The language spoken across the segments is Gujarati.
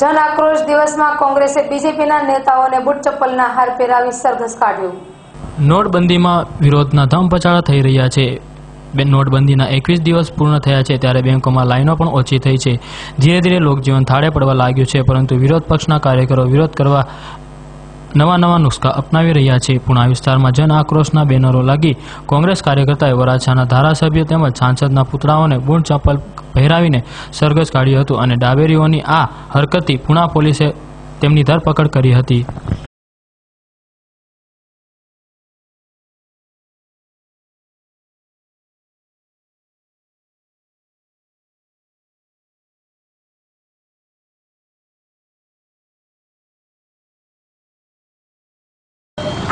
જન આક્રોશ દિવસમાં કોંગ્રેસે બીજેપીના નેતાઓને બુટ ચપ્પલના હાર પહેરાવી સરઘસ કાઢ્યું. નોટબંધીમાં વિરોધના ધમપછાડા થઈ રહ્યા છે. નોટબંધીના એકવીસ દિવસ પૂર્ણ થયા છે ત્યારે બેંકોમાં લાઈનો પણ ઓછી થઈ છે. ધીરે ધીરે લોકજીવન થાળે પડવા લાગ્યું છે, પરંતુ વિરોધ પક્ષના કાર્યકરો વિરોધ કરવા નવા નવા નુસ્ખા અપનાવી રહ્યા છે. પુણા વિસ્તારમાં જન આક્રોશના બેનરો લાગી કોંગ્રેસ કાર્યકર્તાએ વરાછાના ધારાસભ્ય તેમજ સાંસદના પુતળાઓને બૂટ ચપ્પલ પહેરાવીને સરઘસ કાઢ્યું હતું અને ડાબેરીઓની આ હરકતથી પુણા પોલીસે તેમની ધરપકડ કરી હતી.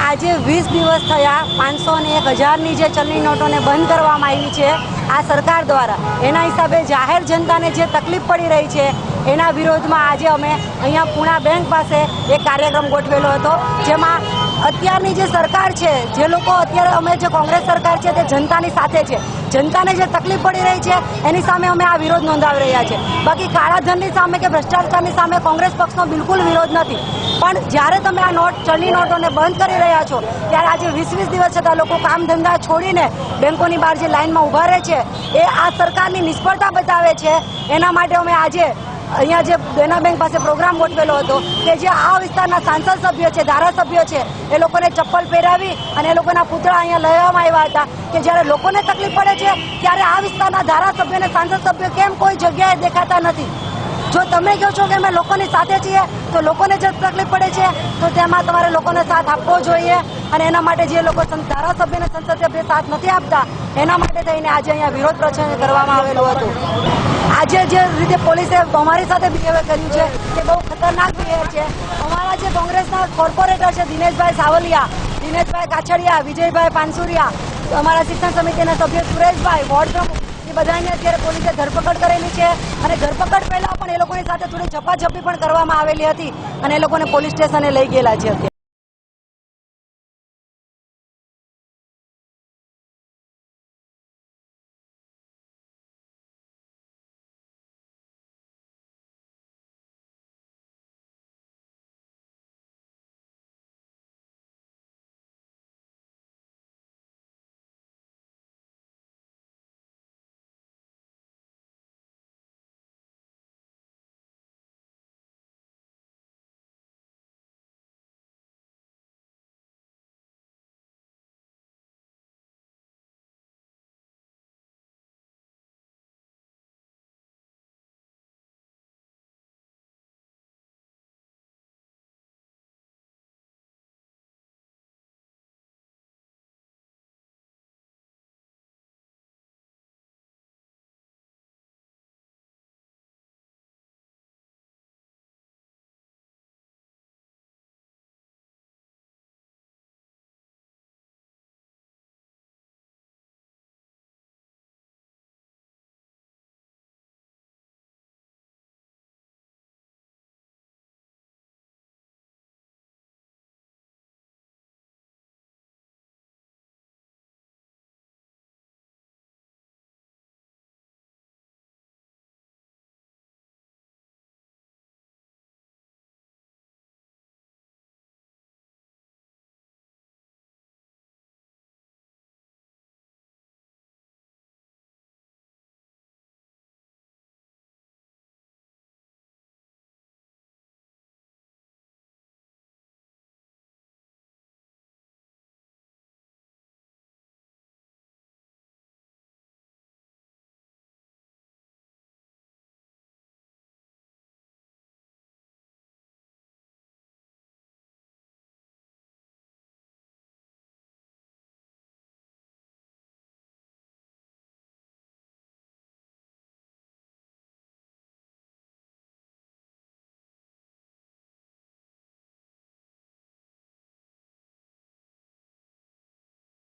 આજે વીસ દિવસ થયા પાંચસો ને એક હજારની જે ચલણી નોટોને બંધ કરવામાં આવી છે. આ સરકાર દ્વારા એના હિસાબે જાહેર જનતાને જે તકલીફ પડી રહી છે એના વિરોધમાં આજે અમે અહીંયા પૂણા બેંક પાસે એક કાર્યક્રમ ગોઠવેલો હતો, જેમાં અત્યારની જે સરકાર છે, જે લોકો અત્યારે અમે જે કોંગ્રેસ સરકાર છે તે જનતાની સાથે છે. જનતાને જે તકલીફ પડી રહી છે, એની સામે અમે આ વિરોધ નોંધાવી રહ્યા છે. બાકી કાળાધનની સામે કે ભ્રષ્ટાચારની સામે કોંગ્રેસ પક્ષનો બિલકુલ વિરોધ નથી. પણ જ્યારે તમે આ નોટ, ચલની નોટોને બંધ કરી રહ્યા છો, ત્યારે આજે વીસ વીસ દિવસ છતાં લોકો કામ ધંધા છોડીને બેંકોની બહાર જે લાઇનમાં ઊભા રહે છે, એ આ સરકારની નિષ્ફળતા બતાવે છે. એના માટે અમે આજે અહીંયા જે દેના બેંક પાસે પ્રોગ્રામ ગોઠવેલો હતો, કે જે આ વિસ્તારના સાંસદ સભ્યો છે, ધારાસભ્યો છે, એ લોકોને ચપ્પલ પહેરાવી અને એ લોકોના પૂતળા અહીંયા લેવામાં આવ્યા હતા કે જ્યારે લોકોને તકલીફ પડે છે, ત્યારે આ વિસ્તારના ધારાસભ્યો અને સાંસદ સભ્યો કેમ કોઈ જગ્યાએ દેખાતા નથી? જો તમે કહો છો કે અમે લોકોની સાથે છીએ, તો લોકોને જે તકલીફ પડે છે, તો તેમાં તમારે લોકોને સાથ આપવો જોઈએ. અને એના માટે જે લોકો ધારાસભ્ય સંસદ સભ્ય સાથ નથી આપતા, એના માટે થઈને આજે અહીંયા વિરોધ પ્રદર્શન કરવામાં આવેલું હતું. આજે જે રીતે પોલીસે અમારી સાથે બિહેવિયર કર્યું છે તે બહુ ખતરનાક બિહેવિયર છે. અમારા જે કોંગ્રેસના કોર્પોરેટર છે દિનેશભાઈ સાવલિયા, દિનેશભાઈ કાછડિયા, વિજયભાઈ પાનસુરિયા, અમારા શિક્ષણ સમિતિના સભ્ય સુરેશભાઈ, વોર્ડ પ્રમુખ એ બધાની અત્યારે પોલીસે ધરપકડ કરેલી છે અને ધરપકડ પહેલા પણ એ લોકોની સાથે થોડી ઝપાઝપી પણ કરવામાં આવેલી હતી અને એ લોકોને પોલીસ સ્ટેશને લઈ ગયેલા છે